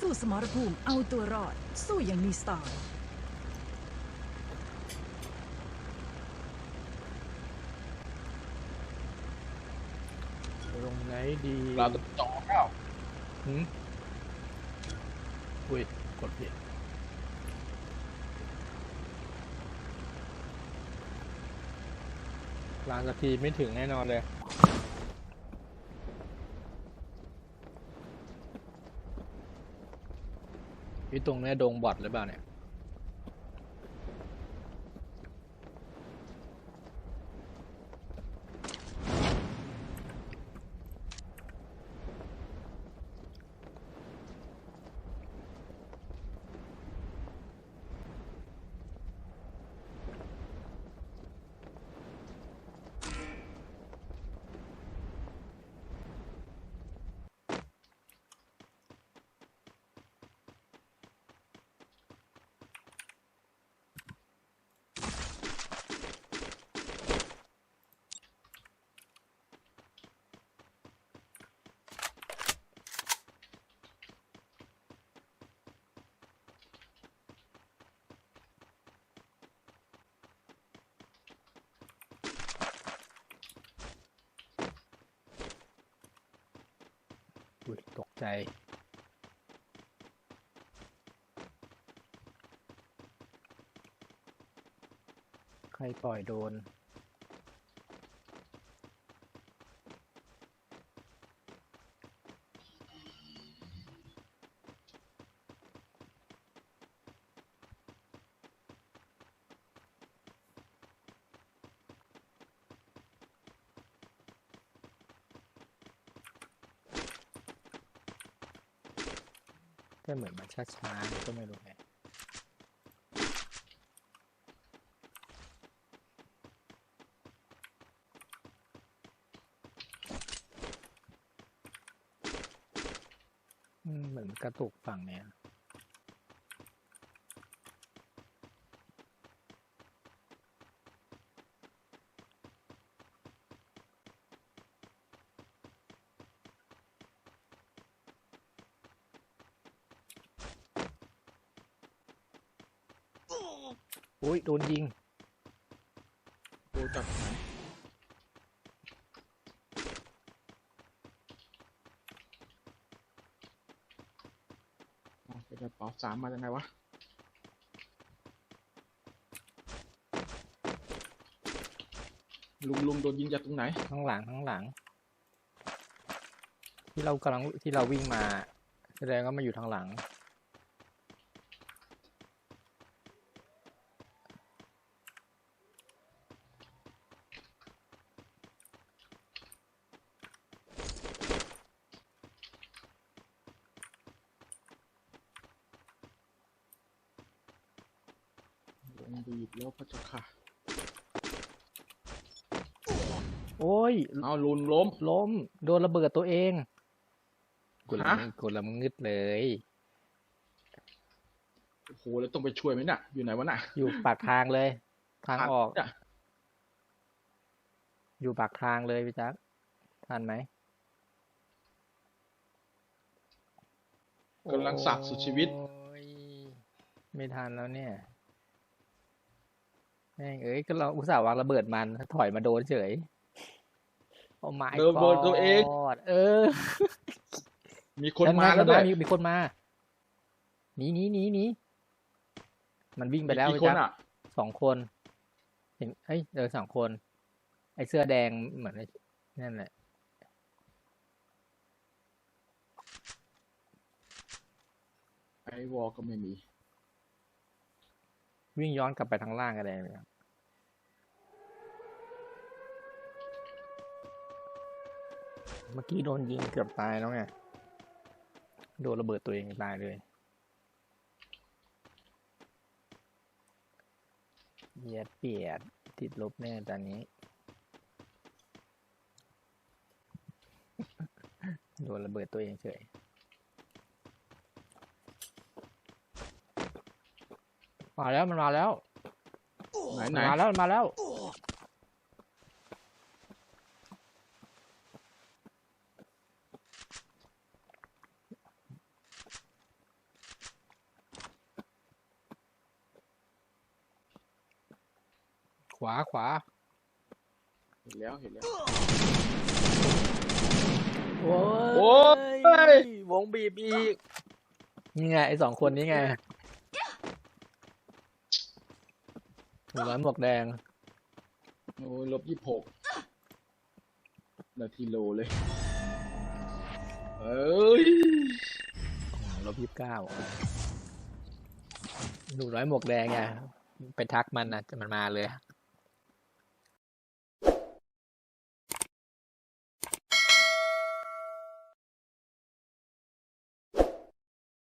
สู้สมรภูมิเอาตัวรอด สู้อย่างมีสไตล์ลงไหนดีเราจะจ่อเข้าหืมอุ้ย กดผิดลานสักทีไม่ถึงแน่นอนเลย พี่ตรงเนี้ยดงบอดหรือเปล่าเนี่ย ยตกใจ ใครปล่อยโดน แต่เหมือนมันช้าๆก็ไม่รู้ไงเหมือนกระตุกฝั่งเนี้ย อุ้ยโดนยิงโดนจากไหนอ๋อเป็นกระเป๋าสามมาจากไหนวะ ลุงลุงโดนยิงจากตรงไหน ข้างหลังข้างหลัง ที่เรากำลังที่เราวิ่งมา แสดงว่ามาอยู่ทางหลัง ลงบีบ แล้วพระเจ้าค่ะ โอ้ย เอาลุนล้ม ล้ม โดนระเบิดตัวเองกูละฮะมึงกูละมึงงึดเลย โอ้โหแล้วต้องไปช่วยไหมน่ะ อยู่ไหนวะน่ะอยู่ปากทางเลย ทางออก เนี่ยอยู่ปากทางเลยพี่จักทันไหมกำลังสับสุดชีวิต โอ้ยไม่ทันแล้วเนี่ย แม่งเอ้ยก็เราอุตส่าห์วางระเบิดมันถอยมาโดนเฉยโอ้ไม่เดินบนตัวเอง เออ มีคนมาแล้วด้วยมีมีคนมาหนีหนีหนีหนีมันวิ่งไปแล้วกี่พี่คนจักอะสองคน เห็นเอ้ยเออสองคน ไอ้เสื้อแดงเหมือนไอ้นั่นแหละไอวอลก็ไม่มี วิ่งย้อนกลับไปทางล่างก็ได้ไหมครับเมื่อกี้โดนยิงเกือบตายแล้วไง โดนระเบิดตัวเองตายเลยเหยียดเปียดติดลบแน่ตอนนี้ โดนระเบิดตัวเองเฉย มาแล้วมันมาแล้วไหนไหนมาแล้วมาแล้วขวาขวาเห็นแล้วเห็นแล้วโอ้ย วงบีบอีก นี่ไงไอสองคนนี้ไง หนูร้อยหมวกแดง โอ้ยลบยี่หกนาทีโลเลย เอ้ยลบยี่สิบเก้าหนูร้อยหมวกแดงไงไปทักมันนะจะมันมาเลย